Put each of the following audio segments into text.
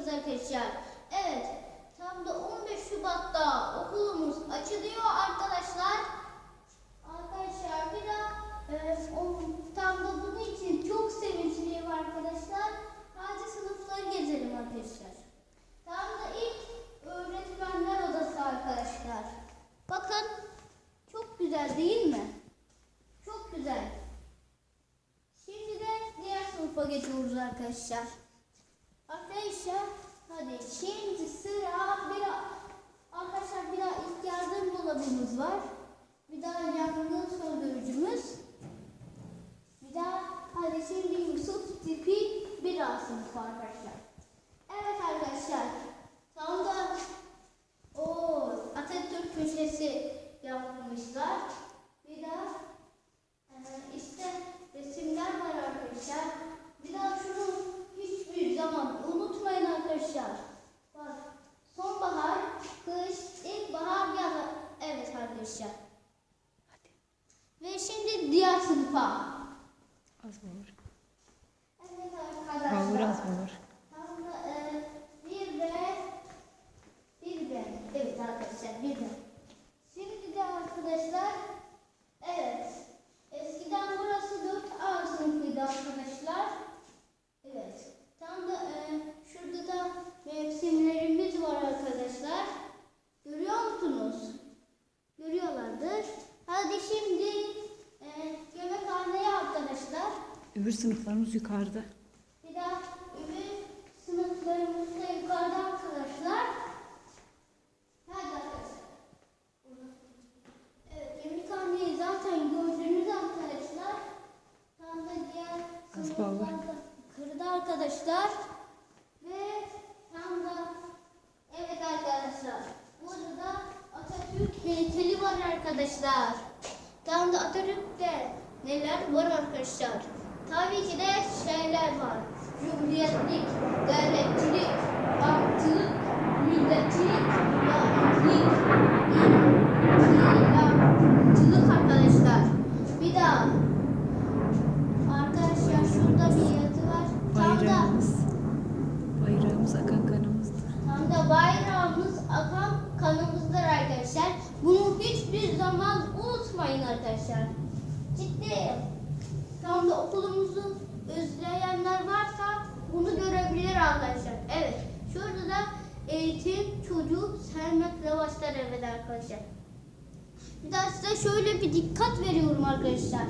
geçiyoruz arkadaşlar. Evet, tam da 15 Şubat'ta okulumuz açılıyor arkadaşlar. Arkadaşlar bir de e, tam da bunun için çok sevinçliyim arkadaşlar. Hadi sınıfları gezelim arkadaşlar. Tam da ilk öğretmenler odası arkadaşlar. Bakın çok güzel değil mi? Çok güzel. Şimdi de diğer sınıfa geçiyoruz arkadaşlar. Arkadaşlar hadi şimdi sıra bir arkadaşlar bir daha ilk yardım dolabımız var. Bir daha yangın söndürücümüz. Bir daha hadi şimdi Yusuf tipi bir daha sınıf arkadaşlar. Evet arkadaşlar. Tam da o Atatürk köşesi yapmışlar. Bir daha ee, işte resimler var arkadaşlar. Bir daha şunu hiçbir zaman unutmayın arkadaşlar. Bak sonbahar, kış, ilkbahar, yaz. Evet arkadaşlar. Ve şimdi diğer sınıfa. Az bağır. Evet Bağır arkadaşlar. az bağır. Tam da e, bir ve bir ve. Evet arkadaşlar bir ve. Şimdi de arkadaşlar evet. Eskiden burası 4A sınıfıydı arkadaşlar. Evet. Tam da e, şurada da mevsimlerimiz var arkadaşlar. Görüyor musunuz? Görüyorlardır. Hadi şimdi e, yemekhaneye arkadaşlar. Öbür sınıflarımız yukarıda. Bir daha öbür sınıflarımız da yukarıda arkadaşlar. Hadi arkadaşlar. Evet, yemekhaneyi zaten gördünüz arkadaşlar. Tam da diğer Az sınıflar bağlı. da yukarıda arkadaşlar. Ve tam da evet arkadaşlar. Burada da Atatürk heykeli var arkadaşlar. Tam da Atatürk'te neler var arkadaşlar. Tabii ki de şeyler var. Cumhuriyetlik, devletçilik, halkçılık, milletçilik, laiklik, inkılapçılık arkadaşlar. Bir daha. Arkadaşlar şurada bir yazı var. Tam da Bayrağımız. Bayrağımız akan kanımızdır. Tam da bayrağımız akan kanımızdır arkadaşlar. Bunu hiçbir zaman unutmayın arkadaşlar. Ciddiyim. Tam da okulumuzu özleyenler varsa bunu görebilir arkadaşlar. Evet. Şurada da eğitim, çocuk, sevmekle başlar evet arkadaşlar. Bir daha size şöyle bir dikkat veriyorum arkadaşlar.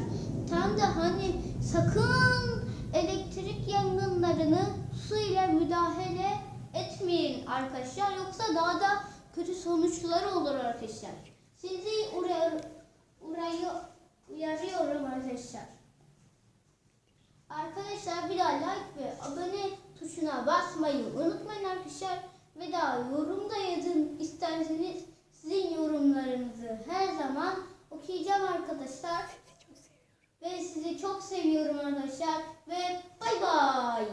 Tam da hani sakın elektrik yangınlarını su ile müdahale etmeyin arkadaşlar. Yoksa daha da kötü sonuçları olur arkadaşlar. Sizi uyar, uyarı, uyarıyorum arkadaşlar. Arkadaşlar bir daha like ve abone tuşuna basmayı unutmayın arkadaşlar. Ve daha yorumda yazın isterseniz sizin yorumlarınızı her zaman okuyacağım arkadaşlar. Ve sizi çok seviyorum arkadaşlar. Ve bay bay.